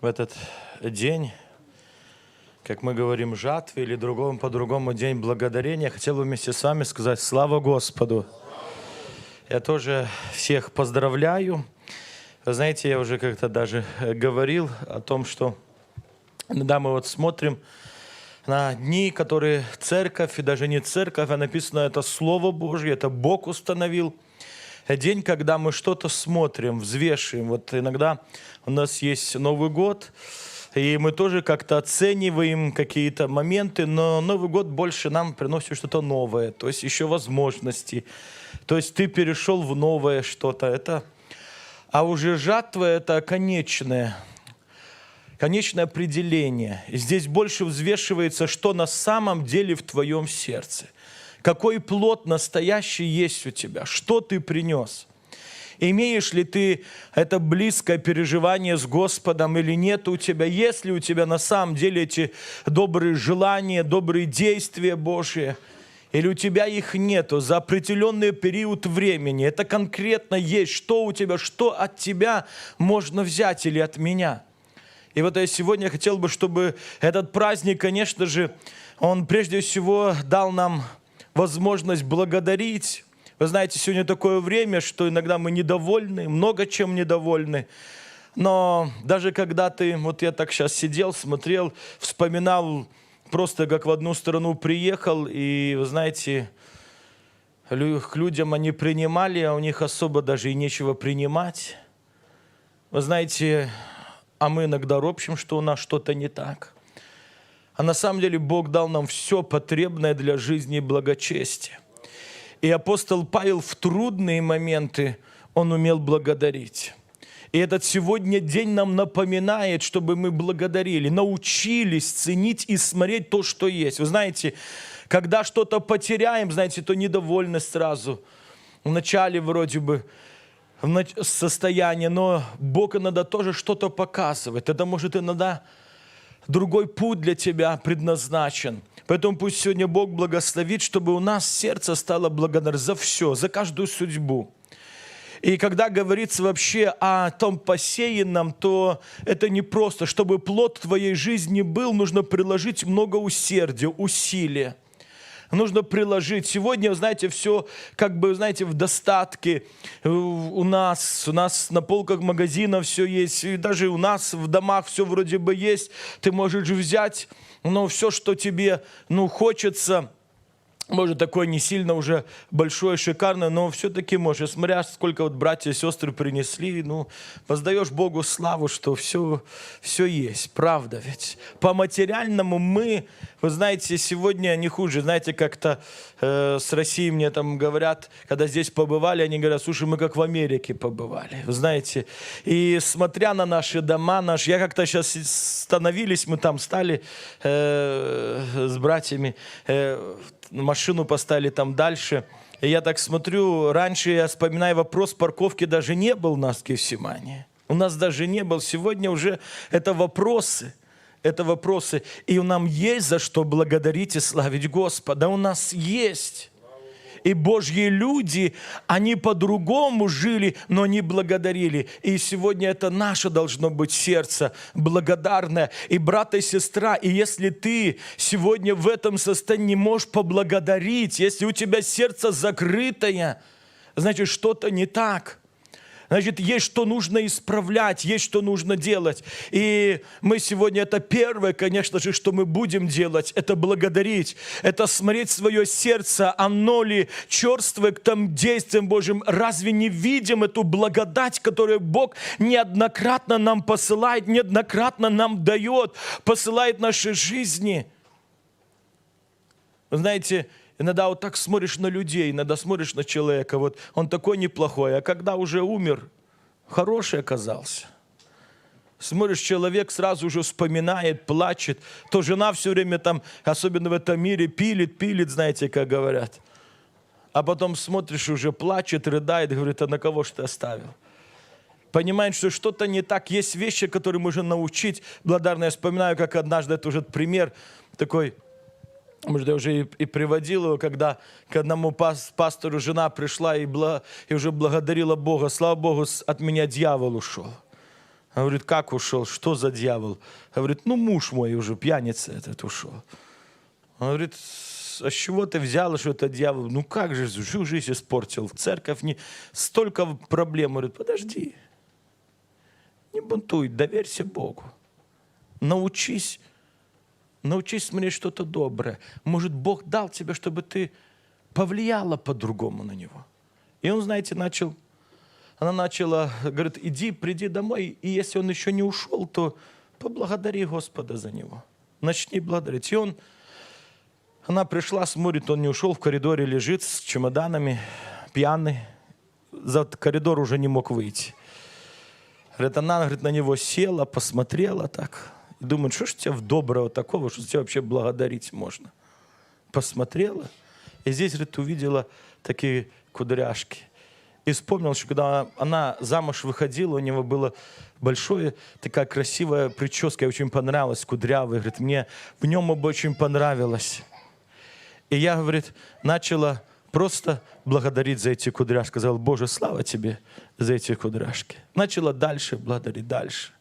в этот день, как мы говорим, жатвы или другому по-другому день благодарения, хотел бы вместе с вами сказать «Слава Господу!». Я тоже всех поздравляю. Вы знаете, я уже как-то даже говорил о том, что иногда мы вот смотрим на дни, которые церковь, и даже не церковь, а написано это Слово Божье, это Бог установил – день, когда мы что-то смотрим, взвешиваем. Вот иногда у нас есть Новый год, и мы тоже как-то оцениваем какие-то моменты, но Новый год больше нам приносит что-то новое, то есть еще возможности. То есть ты перешел в новое что-то. Это... А уже жатва – это конечное, конечное определение. И здесь больше взвешивается, что на самом деле в твоем сердце – какой плод настоящий есть у тебя, что ты принес. Имеешь ли ты это близкое переживание с Господом или нет у тебя? Есть ли у тебя на самом деле эти добрые желания, добрые действия Божьи? Или у тебя их нету за определенный период времени? Это конкретно есть, что у тебя, что от тебя можно взять или от меня? И вот я сегодня хотел бы, чтобы этот праздник, конечно же, он прежде всего дал нам возможность благодарить. Вы знаете, сегодня такое время, что иногда мы недовольны, много чем недовольны. Но даже когда ты, вот я так сейчас сидел, смотрел, вспоминал просто как в одну страну приехал, и, вы знаете, к людям они принимали, а у них особо даже и нечего принимать. Вы знаете, а мы иногда ропщим, что у нас что-то не так. А на самом деле Бог дал нам все потребное для жизни и благочестия. И апостол Павел в трудные моменты, он умел благодарить. И этот сегодня день нам напоминает, чтобы мы благодарили, научились ценить и смотреть то, что есть. Вы знаете, когда что-то потеряем, знаете, то недовольность сразу. Вначале вроде бы состояние, но Бог иногда тоже что-то показывает. Это может иногда другой путь для тебя предназначен. Поэтому пусть сегодня Бог благословит, чтобы у нас сердце стало благодарно за все, за каждую судьбу. И когда говорится вообще о том посеянном, то это не просто. Чтобы плод твоей жизни был, нужно приложить много усердия, усилия нужно приложить. Сегодня, знаете, все как бы, знаете, в достатке у нас. У нас на полках магазина все есть. И даже у нас в домах все вроде бы есть. Ты можешь взять, но все, что тебе, ну, хочется – может, такое не сильно уже большое, шикарное, но все-таки можешь, смотря сколько вот братья и сестры принесли, ну, воздаешь Богу славу, что все, все есть, правда ведь. По материальному мы, вы знаете, сегодня не хуже, знаете, как-то э, с Россией мне там говорят, когда здесь побывали, они говорят, слушай, мы как в Америке побывали, вы знаете. И смотря на наши дома, наш, я как-то сейчас становились, мы там стали э, с братьями, э, машину поставили там дальше. И я так смотрю, раньше я вспоминаю вопрос парковки даже не был у нас в Кевсимане. У нас даже не был. Сегодня уже это вопросы. Это вопросы. И нам есть за что благодарить и славить Господа. У нас есть. И Божьи люди, они по-другому жили, но не благодарили. И сегодня это наше должно быть сердце благодарное. И брат и сестра, и если ты сегодня в этом состоянии не можешь поблагодарить, если у тебя сердце закрытое, значит что-то не так. Значит, есть что нужно исправлять, есть что нужно делать. И мы сегодня, это первое, конечно же, что мы будем делать, это благодарить, это смотреть свое сердце, оно ли черствое к тем действиям Божьим. Разве не видим эту благодать, которую Бог неоднократно нам посылает, неоднократно нам дает, посылает нашей жизни? Вы знаете, Иногда вот так смотришь на людей, иногда смотришь на человека, вот он такой неплохой, а когда уже умер, хороший оказался. Смотришь, человек сразу уже вспоминает, плачет. То жена все время там, особенно в этом мире, пилит, пилит, знаете, как говорят. А потом смотришь, уже плачет, рыдает, говорит, а на кого ж ты оставил? Понимает, что что-то не так. Есть вещи, которые можно научить. Благодарно я вспоминаю, как однажды, это уже пример такой, может, я уже и, и приводил его, когда к одному пас, пастору жена пришла и, бла, и уже благодарила Бога. Слава Богу, от меня дьявол ушел. Говорит, как ушел? Что за дьявол? Говорит, ну муж мой уже пьяница этот ушел. Он говорит, а с чего ты взял, что это дьявол? Ну как же, всю жизнь испортил. Церковь не... Столько проблем. Говорит, подожди. Не бунтуй, доверься Богу. Научись, научись смотреть что-то доброе. Может, Бог дал тебе, чтобы ты повлияла по-другому на него. И он, знаете, начал, она начала, говорит, иди, приди домой, и если он еще не ушел, то поблагодари Господа за него. Начни благодарить. И он, она пришла, смотрит, он не ушел, в коридоре лежит с чемоданами, пьяный. За коридор уже не мог выйти. Говорит, она говорит, на него села, посмотрела так. И думает, что ж у тебя в доброго такого, что тебя вообще благодарить можно. Посмотрела. И здесь, говорит, увидела такие кудряшки. И вспомнил, что когда она замуж выходила, у него была большая такая красивая прическа, ей очень понравилась, кудрявая. Говорит, мне в нем бы очень понравилось. И я, говорит, начала просто благодарить за эти кудряшки. Сказал, Боже, слава тебе за эти кудряшки. Начала дальше благодарить, дальше.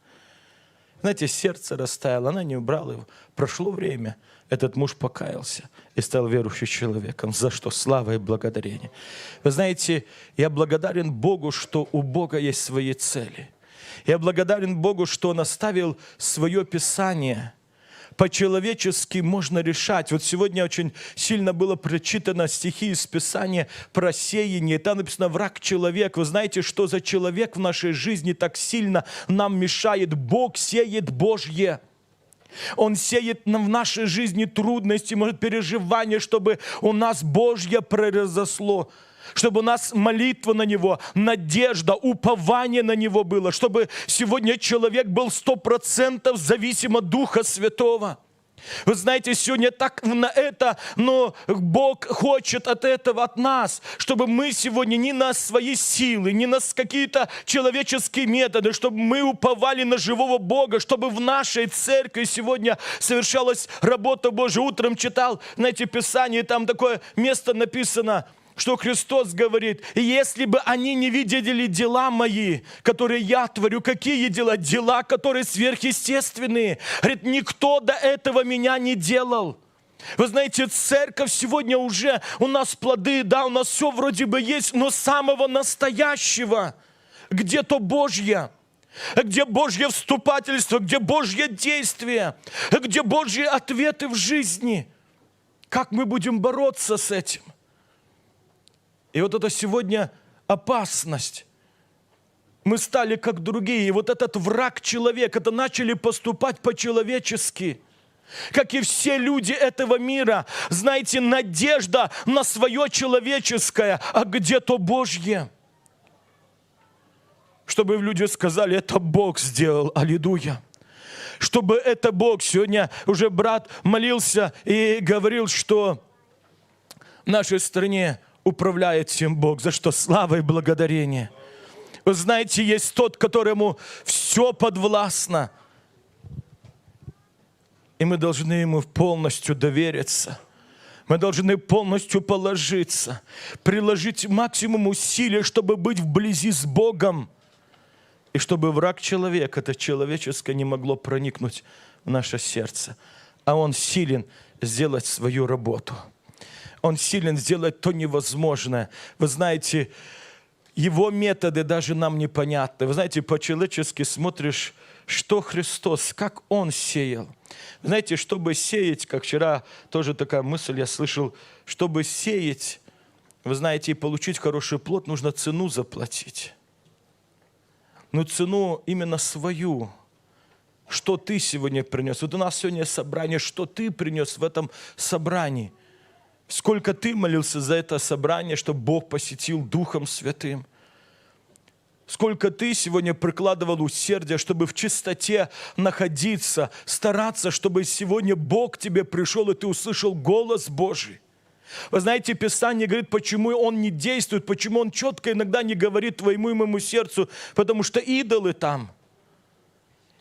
Знаете, сердце растаяло, она не убрала его. Прошло время, этот муж покаялся и стал верующим человеком. За что? Слава и благодарение. Вы знаете, я благодарен Богу, что у Бога есть свои цели. Я благодарен Богу, что Он оставил свое Писание – по-человечески можно решать. Вот сегодня очень сильно было прочитано стихи из Писания про сеяние. Там написано «враг человек». Вы знаете, что за человек в нашей жизни так сильно нам мешает? Бог сеет Божье. Он сеет в нашей жизни трудности, может, переживания, чтобы у нас Божье произошло чтобы у нас молитва на Него, надежда, упование на Него было, чтобы сегодня человек был сто процентов зависим от Духа Святого. Вы знаете, сегодня так на это, но Бог хочет от этого, от нас, чтобы мы сегодня не на свои силы, не на какие-то человеческие методы, чтобы мы уповали на живого Бога, чтобы в нашей церкви сегодня совершалась работа Божия. Утром читал, знаете, Писание, там такое место написано – что Христос говорит, если бы они не видели дела мои, которые я творю, какие дела? Дела, которые сверхъестественные. Говорит, никто до этого меня не делал. Вы знаете, церковь сегодня уже, у нас плоды, да, у нас все вроде бы есть, но самого настоящего, где-то Божье, где Божье вступательство, где Божье действие, где Божьи ответы в жизни. Как мы будем бороться с этим? И вот это сегодня опасность. Мы стали как другие. И вот этот враг человек, это начали поступать по-человечески. Как и все люди этого мира, знаете, надежда на свое человеческое, а где-то Божье. Чтобы люди сказали, это Бог сделал, аллилуйя чтобы это Бог. Сегодня уже брат молился и говорил, что в нашей стране управляет всем Бог, за что слава и благодарение. Вы знаете, есть тот, которому все подвластно. И мы должны ему полностью довериться. Мы должны полностью положиться, приложить максимум усилий, чтобы быть вблизи с Богом. И чтобы враг человека, это человеческое, не могло проникнуть в наше сердце. А он силен сделать свою работу он силен сделать то невозможное. Вы знаете, его методы даже нам непонятны. Вы знаете, по-человечески смотришь, что Христос, как Он сеял. Вы знаете, чтобы сеять, как вчера тоже такая мысль я слышал, чтобы сеять, вы знаете, и получить хороший плод, нужно цену заплатить. Но цену именно свою. Что ты сегодня принес? Вот у нас сегодня собрание, что ты принес в этом собрании – Сколько ты молился за это собрание, чтобы Бог посетил Духом Святым. Сколько ты сегодня прикладывал усердия, чтобы в чистоте находиться, стараться, чтобы сегодня Бог тебе пришел, и ты услышал голос Божий. Вы знаете, Писание говорит, почему Он не действует, почему Он четко иногда не говорит твоему и моему сердцу, потому что идолы там –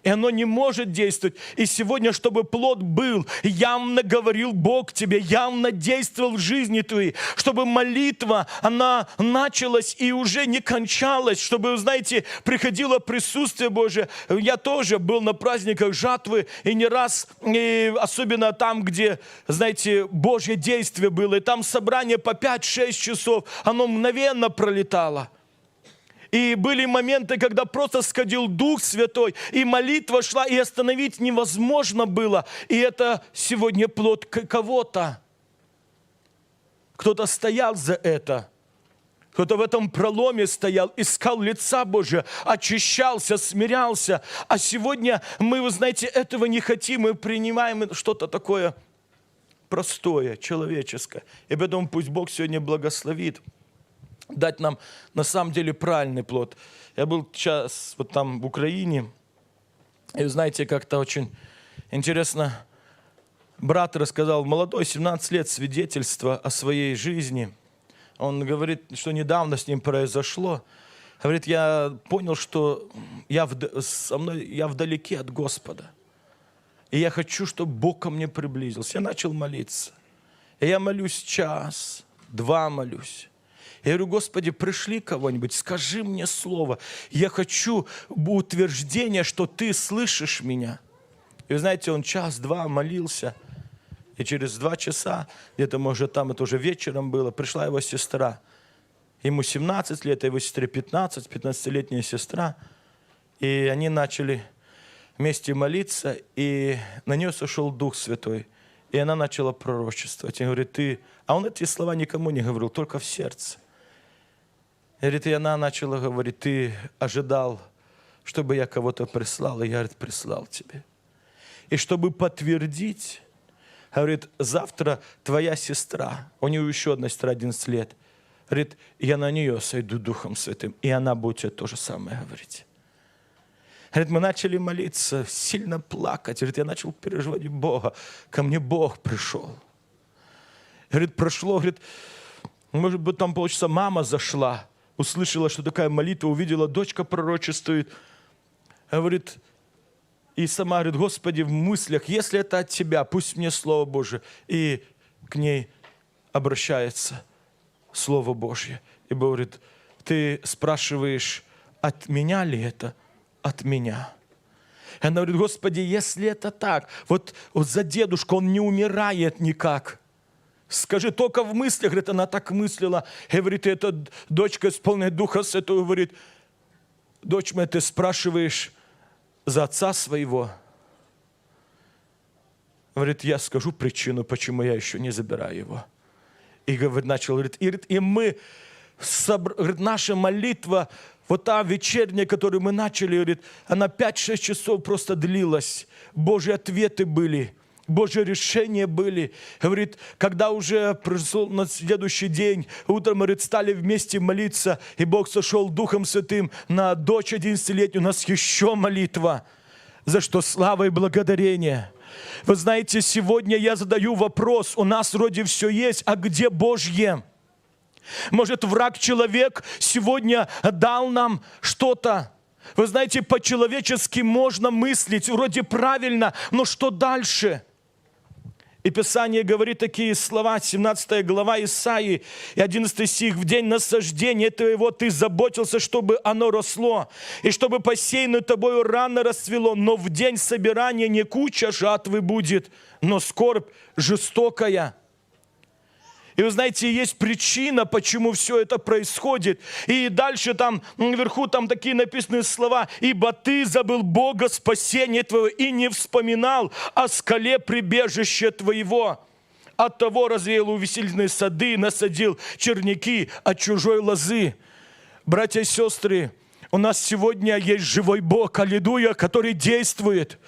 и оно не может действовать. И сегодня, чтобы плод был, явно говорил Бог тебе, явно действовал в жизни твоей, чтобы молитва, она началась и уже не кончалась, чтобы, знаете, приходило присутствие Божие. Я тоже был на праздниках жатвы, и не раз, и особенно там, где, знаете, Божье действие было, и там собрание по 5-6 часов, оно мгновенно пролетало. И были моменты, когда просто сходил Дух Святой, и молитва шла, и остановить невозможно было. И это сегодня плод кого-то. Кто-то стоял за это. Кто-то в этом проломе стоял, искал лица Божия, очищался, смирялся. А сегодня мы, вы знаете, этого не хотим, мы принимаем что-то такое простое, человеческое. И поэтому пусть Бог сегодня благословит дать нам на самом деле правильный плод. Я был сейчас вот там в Украине, и знаете, как-то очень интересно, брат рассказал, молодой, 17 лет, свидетельство о своей жизни. Он говорит, что недавно с ним произошло. Говорит, я понял, что я, в, со мной, я вдалеке от Господа. И я хочу, чтобы Бог ко мне приблизился. Я начал молиться. И я молюсь час, два молюсь. Я говорю, Господи, пришли кого-нибудь, скажи мне слово. Я хочу утверждения, что Ты слышишь меня. И вы знаете, он час-два молился. И через два часа, где-то, может, там это уже вечером было, пришла его сестра. Ему 17 лет, а его сестре 15, 15-летняя сестра. И они начали вместе молиться, и на нее сошел Дух Святой. И она начала пророчествовать. И говорит, ты... А он эти слова никому не говорил, только в сердце. Говорит, и она начала говорить, ты ожидал, чтобы я кого-то прислал, и я, говорит, прислал тебе. И чтобы подтвердить, говорит, завтра твоя сестра, у нее еще одна сестра 11 лет, говорит, я на нее сойду Духом Святым, и она будет тебе то же самое говорить. Говорит, мы начали молиться, сильно плакать. Говорит, я начал переживать Бога. Ко мне Бог пришел. Говорит, прошло, говорит, может быть, там полчаса мама зашла услышала, что такая молитва, увидела, дочка пророчествует. Говорит, и сама говорит, Господи, в мыслях, если это от Тебя, пусть мне Слово Божие. И к ней обращается Слово Божье. И говорит, ты спрашиваешь, от меня ли это? От меня. И она говорит, Господи, если это так, вот, вот за дедушку он не умирает никак – Скажи, только в мыслях, говорит, она так мыслила. Говорит, эта дочка, исполненная Духа Святого, говорит, дочь моя, ты спрашиваешь за отца своего. Говорит, я скажу причину, почему я еще не забираю его. И говорит, начал, говорит, и мы, говорит, наша молитва, вот та вечерняя, которую мы начали, говорит, она 5-6 часов просто длилась. Божьи ответы были – Божьи решения были. Говорит, когда уже пришел на следующий день, утром, говорит, стали вместе молиться, и Бог сошел Духом Святым на дочь 11-летнюю, у нас еще молитва, за что слава и благодарение. Вы знаете, сегодня я задаю вопрос, у нас вроде все есть, а где Божье? Может, враг-человек сегодня дал нам что-то, вы знаете, по-человечески можно мыслить, вроде правильно, но что дальше? И Писание говорит такие слова, 17 глава Исаии, и 11 стих. «В день насаждения твоего ты заботился, чтобы оно росло, и чтобы посеянное тобою рано расцвело, но в день собирания не куча жатвы будет, но скорбь жестокая». И вы знаете, есть причина, почему все это происходит. И дальше там наверху там такие написаны слова. «Ибо ты забыл Бога спасения твоего и не вспоминал о скале прибежища твоего». От того развеял увеселительные сады, насадил черняки от чужой лозы. Братья и сестры, у нас сегодня есть живой Бог, аллилуйя, который действует,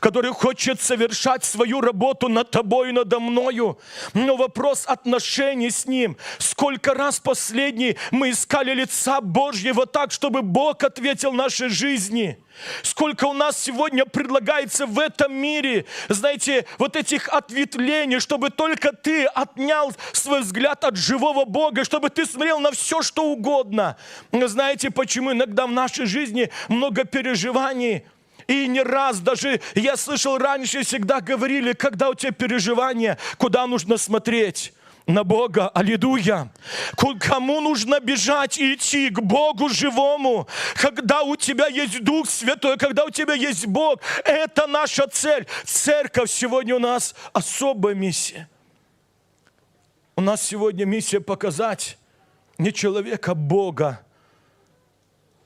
который хочет совершать свою работу над тобой и надо мною. Но вопрос отношений с Ним. Сколько раз последний мы искали лица Божьего так, чтобы Бог ответил нашей жизни – Сколько у нас сегодня предлагается в этом мире, знаете, вот этих ответвлений, чтобы только ты отнял свой взгляд от живого Бога, чтобы ты смотрел на все, что угодно. Знаете, почему иногда в нашей жизни много переживаний? И не раз даже я слышал раньше, всегда говорили, когда у тебя переживания, куда нужно смотреть на Бога, аллилуйя. Кому нужно бежать и идти к Богу живому, когда у тебя есть Дух Святой, когда у тебя есть Бог. Это наша цель. Церковь сегодня у нас особая миссия. У нас сегодня миссия показать не человека, а Бога.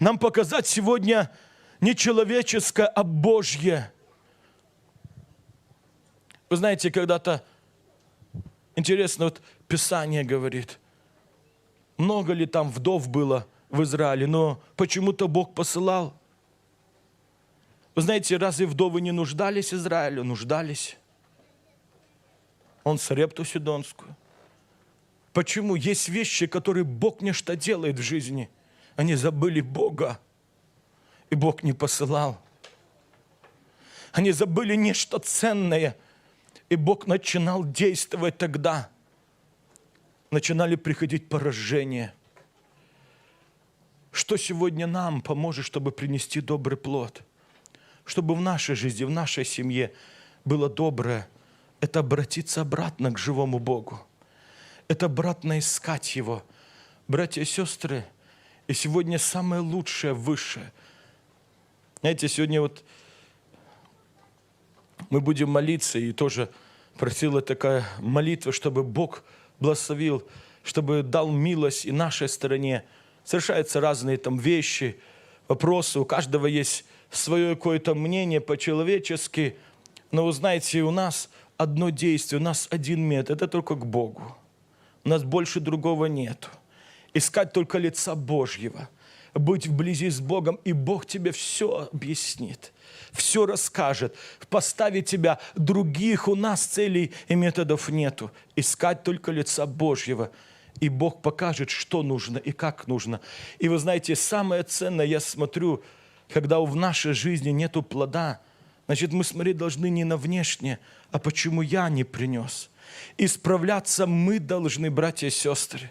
Нам показать сегодня не человеческое, а Божье. Вы знаете, когда-то Интересно, вот Писание говорит, много ли там вдов было в Израиле, но почему-то Бог посылал. Вы знаете, разве вдовы не нуждались Израилю? Нуждались. Он Сарепту Сидонскую. Почему? Есть вещи, которые Бог нечто делает в жизни. Они забыли Бога, и Бог не посылал. Они забыли нечто ценное – и Бог начинал действовать тогда. Начинали приходить поражения. Что сегодня нам поможет, чтобы принести добрый плод? Чтобы в нашей жизни, в нашей семье было доброе. Это обратиться обратно к живому Богу. Это обратно искать Его. Братья и сестры, и сегодня самое лучшее, высшее. Знаете, сегодня вот мы будем молиться, и тоже просила такая молитва, чтобы Бог благословил, чтобы дал милость и нашей стороне. Совершаются разные там вещи, вопросы, у каждого есть свое какое-то мнение по-человечески, но вы у нас одно действие, у нас один метод, это только к Богу. У нас больше другого нету. Искать только лица Божьего, быть вблизи с Богом, и Бог тебе все объяснит все расскажет, поставить тебя. Других у нас целей и методов нету. Искать только лица Божьего. И Бог покажет, что нужно и как нужно. И вы знаете, самое ценное, я смотрю, когда в нашей жизни нету плода, значит, мы смотреть должны не на внешнее, а почему я не принес. Исправляться мы должны, братья и сестры.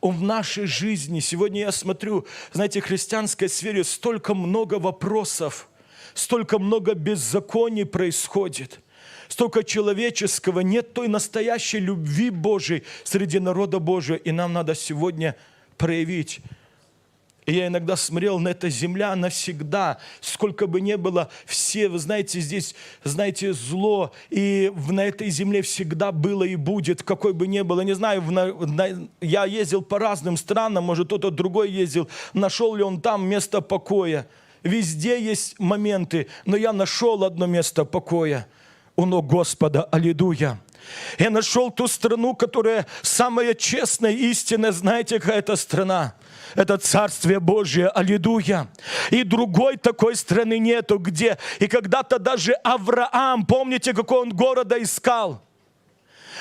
Он в нашей жизни, сегодня я смотрю, знаете, в христианской сфере столько много вопросов – столько много беззаконий происходит, столько человеческого, нет той настоящей любви Божией среди народа Божия, и нам надо сегодня проявить и я иногда смотрел на эта земля навсегда, сколько бы ни было, все, вы знаете, здесь, знаете, зло, и на этой земле всегда было и будет, какой бы ни было, не знаю, на, на, я ездил по разным странам, может, кто-то другой ездил, нашел ли он там место покоя. Везде есть моменты, но я нашел одно место покоя у ног Господа. Аллилуйя. Я нашел ту страну, которая самая честная, истинная. Знаете, какая это страна? Это Царствие Божье, аллилуйя. И другой такой страны нету, где... И когда-то даже Авраам, помните, какой он города искал?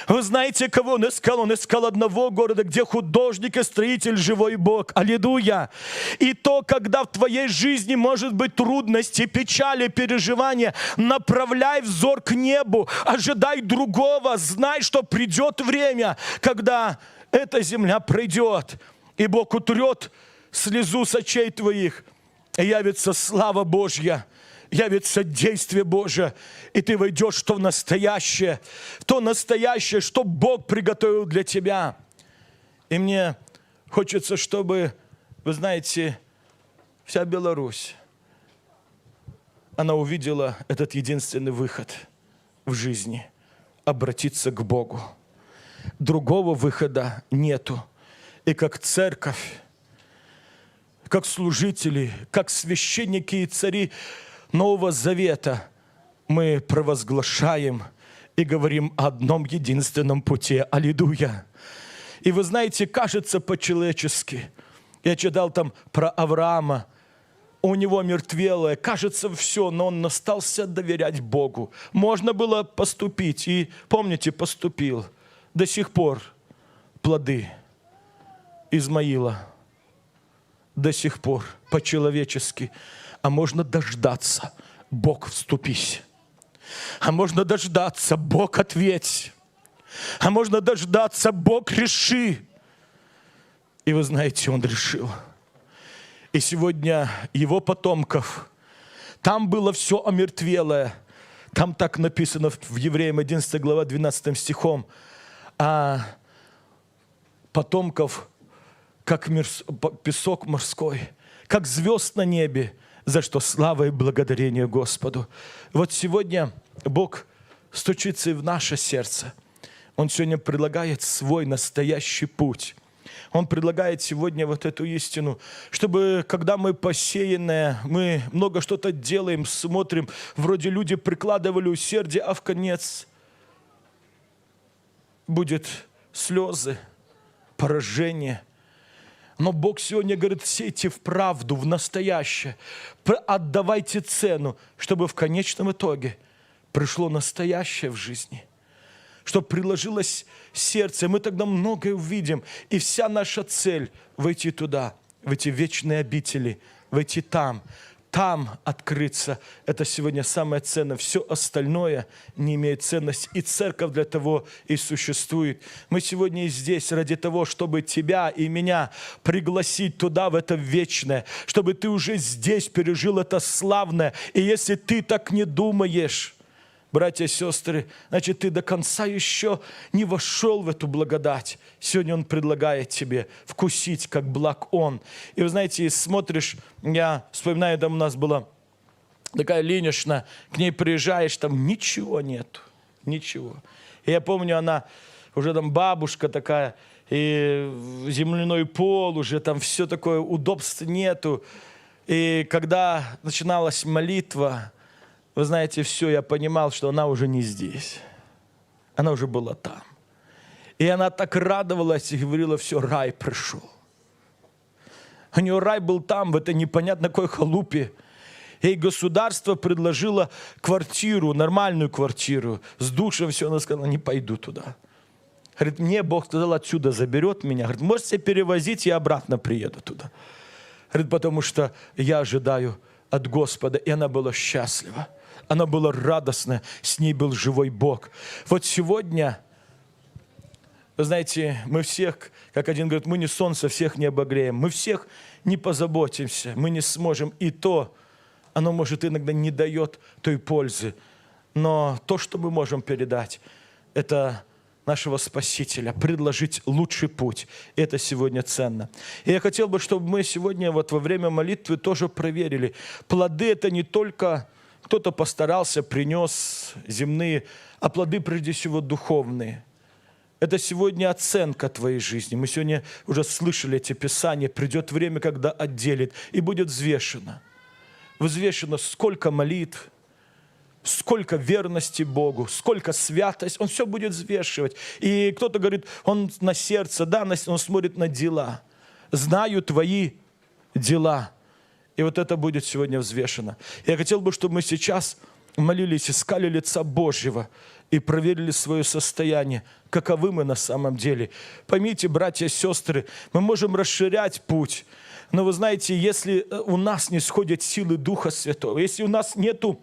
Вы знаете, кого он искал? Он искал одного города, где художник и строитель живой Бог. Аллилуйя. И то, когда в твоей жизни может быть трудности, печали, переживания, направляй взор к небу, ожидай другого, знай, что придет время, когда эта земля пройдет, и Бог утрет слезу с очей твоих, и явится слава Божья явится действие Божие, и ты войдешь в то настоящее, в то настоящее, что Бог приготовил для тебя. И мне хочется, чтобы, вы знаете, вся Беларусь, она увидела этот единственный выход в жизни – обратиться к Богу. Другого выхода нету. И как церковь, как служители, как священники и цари, Нового Завета мы провозглашаем и говорим о одном единственном пути. Аллилуйя! И вы знаете, кажется по-человечески. Я читал там про Авраама, у него мертвелое, кажется все, но он остался доверять Богу. Можно было поступить, и помните, поступил. До сих пор плоды Измаила, до сих пор по-человечески а можно дождаться, Бог вступись. А можно дождаться, Бог ответь. А можно дождаться, Бог реши. И вы знаете, Он решил. И сегодня Его потомков Там было все омертвелое. Там так написано в Евреям 11 глава 12 стихом. А потомков, как песок морской, как звезд на небе, за что слава и благодарение Господу. Вот сегодня Бог стучится и в наше сердце. Он сегодня предлагает свой настоящий путь. Он предлагает сегодня вот эту истину, чтобы, когда мы посеянные, мы много что-то делаем, смотрим, вроде люди прикладывали усердие, а в конец будет слезы, поражение. Но Бог сегодня говорит, сейте в правду, в настоящее. Отдавайте цену, чтобы в конечном итоге пришло настоящее в жизни. Чтобы приложилось сердце. Мы тогда многое увидим. И вся наша цель – войти туда, в эти вечные обители, войти там, там открыться. Это сегодня самое ценное. Все остальное не имеет ценности. И церковь для того и существует. Мы сегодня здесь ради того, чтобы тебя и меня пригласить туда, в это вечное, чтобы ты уже здесь пережил это славное. И если ты так не думаешь, братья и сестры, значит, ты до конца еще не вошел в эту благодать. Сегодня Он предлагает тебе вкусить, как благ Он. И вы знаете, смотришь, я вспоминаю, там у нас была такая Ленишна, к ней приезжаешь, там ничего нету, ничего. И я помню, она уже там бабушка такая, и земляной пол уже, там все такое, удобств нету. И когда начиналась молитва, вы знаете, все, я понимал, что она уже не здесь. Она уже была там. И она так радовалась и говорила, все, рай пришел. У нее рай был там, в этой непонятно какой халупе. Ей государство предложило квартиру, нормальную квартиру, с душем все. Она сказала, не пойду туда. Говорит, мне Бог сказал, отсюда заберет меня. Говорит, можете перевозить, я обратно приеду туда. Говорит, потому что я ожидаю от Господа. И она была счастлива она была радостна, с ней был живой Бог. Вот сегодня, вы знаете, мы всех, как один говорит, мы не солнце, всех не обогреем, мы всех не позаботимся, мы не сможем. И то, оно может иногда не дает той пользы. Но то, что мы можем передать, это нашего Спасителя, предложить лучший путь. Это сегодня ценно. И я хотел бы, чтобы мы сегодня вот во время молитвы тоже проверили. Плоды это не только кто-то постарался, принес земные, а плоды прежде всего духовные. Это сегодня оценка твоей жизни. Мы сегодня уже слышали эти писания. Придет время, когда отделит, и будет взвешено. Взвешено, сколько молитв, сколько верности Богу, сколько святость, Он все будет взвешивать. И кто-то говорит, Он на сердце, да, Он смотрит на дела. Знаю твои дела. И вот это будет сегодня взвешено. Я хотел бы, чтобы мы сейчас молились, искали лица Божьего и проверили свое состояние, каковы мы на самом деле. Поймите, братья и сестры, мы можем расширять путь, но вы знаете, если э, у нас не сходят силы Духа Святого, если у нас нету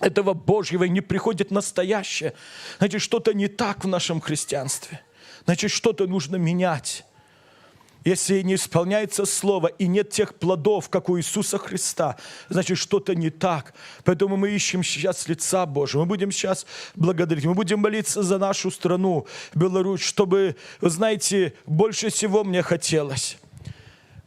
этого Божьего и не приходит настоящее, значит, что-то не так в нашем христианстве. Значит, что-то нужно менять. Если не исполняется Слово и нет тех плодов, как у Иисуса Христа, значит что-то не так. Поэтому мы ищем сейчас лица Божьего. Мы будем сейчас благодарить. Мы будем молиться за нашу страну, Беларусь, чтобы, знаете, больше всего мне хотелось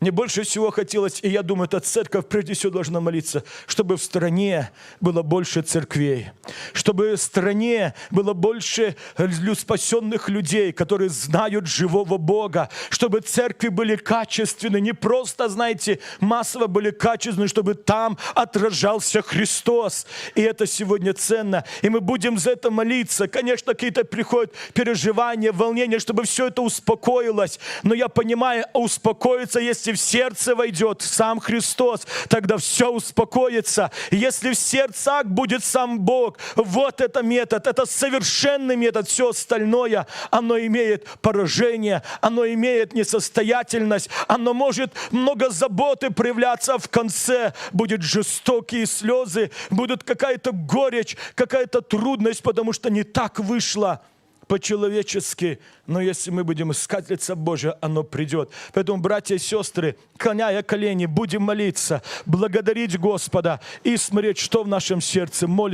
мне больше всего хотелось, и я думаю, эта церковь прежде всего должна молиться, чтобы в стране было больше церквей, чтобы в стране было больше спасенных людей, которые знают живого Бога, чтобы церкви были качественны, не просто, знаете, массово были качественны, чтобы там отражался Христос. И это сегодня ценно. И мы будем за это молиться. Конечно, какие-то приходят переживания, волнения, чтобы все это успокоилось. Но я понимаю, успокоиться, если в сердце войдет сам Христос, тогда все успокоится. Если в сердцах будет сам Бог, вот это метод, это совершенный метод. Все остальное, оно имеет поражение, оно имеет несостоятельность, оно может много заботы проявляться, а в конце будет жестокие слезы, будет какая-то горечь, какая-то трудность, потому что не так вышло. По-человечески, но если мы будем искать лица Божия, оно придет. Поэтому, братья и сестры, коняя колени, будем молиться, благодарить Господа и смотреть, что в нашем сердце. Молим